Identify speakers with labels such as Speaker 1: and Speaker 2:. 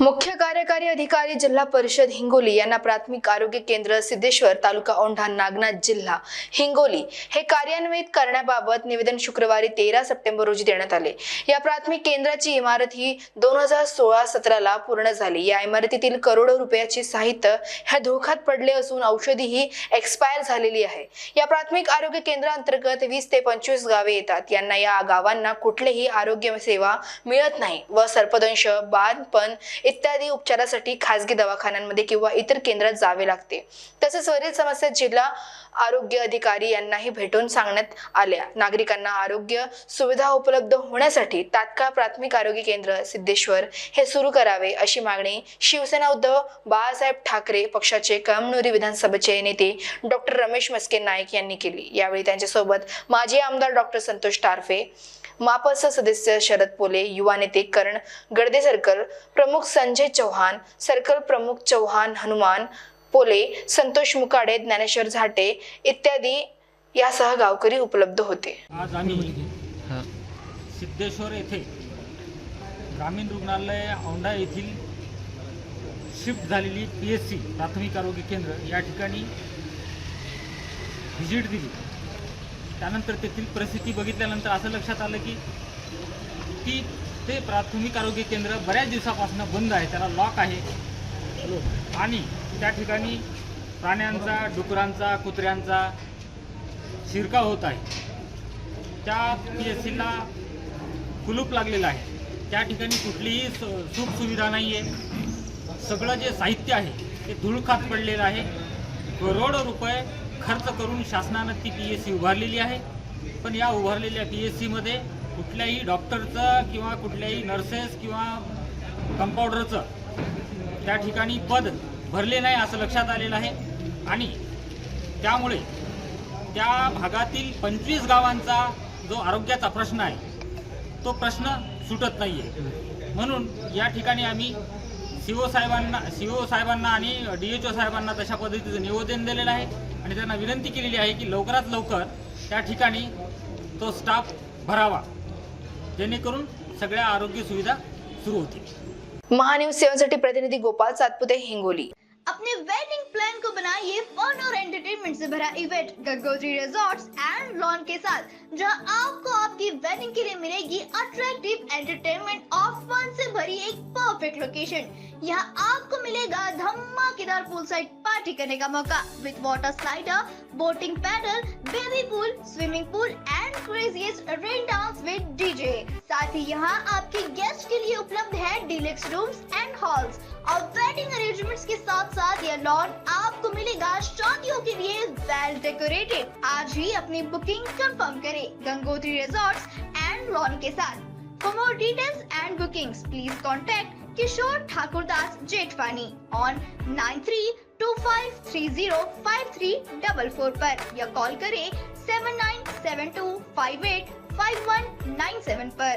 Speaker 1: મુખ્ય कार्यकारी अधिकारी जिल्हा परिषद हिंगोली यांना प्राथमिक आरोग्य केंद्र सिद्धेश्वर तालुका औंढा नागनाथ जिल्हा हिंगोली हे कार्यान्वित करण्याबाबत निवेदन शुक्रवारी तेरा सप्टेंबर रोजी देण्यात आले. या प्राथमिक केंद्राची इमारत ही दोन हजार सोळा सतराला पूर्ण झाली. या इमारतीतील करोडो रुपयाचे साहित्य ह्या धोक्यात पडले असून औषधी ही एक्सपायर झालेली आहे. या प्राथमिक आरोग्य केंद्राअंतर्गत वीस ते पंचवीस गावे येतात. यांना या गावांना कुठलीही आरोग्य सेवा मिळत नाही व सर्पदंश बाणपण इत्यादी उपचारासाठी खासगी दवाखान्यांमध्ये किंवा इतर केंद्रात जावे लागते. तसेच वरील समस्या जिल्हा आरोग्य अधिकारी यांनाही भेटून सांगण्यात आल्या. नागरिकांना आरोग्य सुविधा उपलब्ध होण्यासाठी तात्काळ प्राथमिक आरोग्य केंद्र सिद्धेश्वर हे सुरू करावे अशी मागणी शिवसेना उद्धव बाळासाहेब ठाकरे पक्षाचे कळमनुरी विधानसभेचे नेते डॉक्टर रमेश मस्के नाईक यांनी केली. यावेळी त्यांच्यासोबत माजी आमदार डॉक्टर संतोष टारफे मापस सदस्य शरद पोले युवा नेते करण गडदे सर्कल प्रमुख संजय चव्हाण सर्कल प्रमुख चव्हाण हनुमान पोले संतोष मुकाडे ज्ञानेश्वर झाटे इत्यादी यासह गावकरी उपलब्ध होते.
Speaker 2: आज आम्ही सिद्धेश्वर येथे ग्रामीण रुग्णालय औंढा येथील शिफ्ट झालेली पी एस सी प्राथमिक आरोग्य केंद्र या ठिकाणी व्हिजिट दिली. त्यानंतर तेथील परिस्थिती बघितल्यानंतर असं लक्षात आलं की की ते प्राथमिक आरोग्य केंद्र बऱ्याच दिवसापासून बंद आहे त्याला लॉक आहे. आणि त्या ठिकाणी प्राण्यांचा डुकरांचा कुत्र्यांचा शिरका होत आहे. त्या पी एस सीला कुलूप लागलेलं आहे. त्या ठिकाणी कुठलीही स- सुख सुविधा नाही आहे सगळं जे साहित्य आहे ते धूळखात पडलेलं आहे. करोडो रुपये खर्च करून शासनानं ती पी एस सी उभारलेली आहे. पण या उभारलेल्या पी एस सीमध्ये कुठल्याही डॉक्टरचं किंवा कुठल्याही नर्सेस किंवा कंपाऊंडरचं त्या ठिकाणी पद भरले नाही असं लक्षात आलेलं आहे. आणि त्यामुळे त्या भागातील पंचवीस गावांचा जो आरोग्याचा प्रश्न आहे तो प्रश्न सुटत नाही आहे म्हणून या ठिकाणी आम्ही सी ओ साहेबांना सी ओ साहेबांना आणि डी एच ओ साहेबांना तशा पद्धतीचं निवेदन दिलेलं आहे. आणि त्यांना विनंती केलेली आहे की लवकरात लवकर त्या ठिकाणी तो स्टाफ भरावा. जेणेकरून सगळ्या आरोग्य सुविधा सुरू होतील.
Speaker 1: महान्यूज सेवेसाठी प्रतिनिधी गोपाल सातपुते हिंगोली.
Speaker 3: अपने वेडिंग प्लान को बनाइए फन और एंटरटेनमेंट से भरा event Gangotri resorts and lawn के साथ जहां आपको आपकी वेडिंग के लिए मिलेगी अट्रैक्टिव एंटरटेनमेंट और फन भरी एक परफेक्ट लोकेशन यहाँ आपको मिलेगा धमाकेदार पूल साइड पार्टी करने का मौका. With water slider boating paddle baby pool swimming pool and craziest rain dance with DJ साथ ही यहाँ आपके गेस्ट के लिए उपलब्ध है डिलेक्स रूम्स एंड हॉल्स और वेडिंग अरेंजमेंट्स के साथ साथ यह लॉन आपको मिलेगा शादियों के लिए वेल डेकोरेटेड आज ही अपनी बुकिंग कंफर्म करें. गंगोत्री रिजॉर्ट्स एंड लॉन के साथ. For more details and bookings, please contact Kishore Thakurdas Jetwani on 9325305344 पर या कॉल करें 7972585197 पर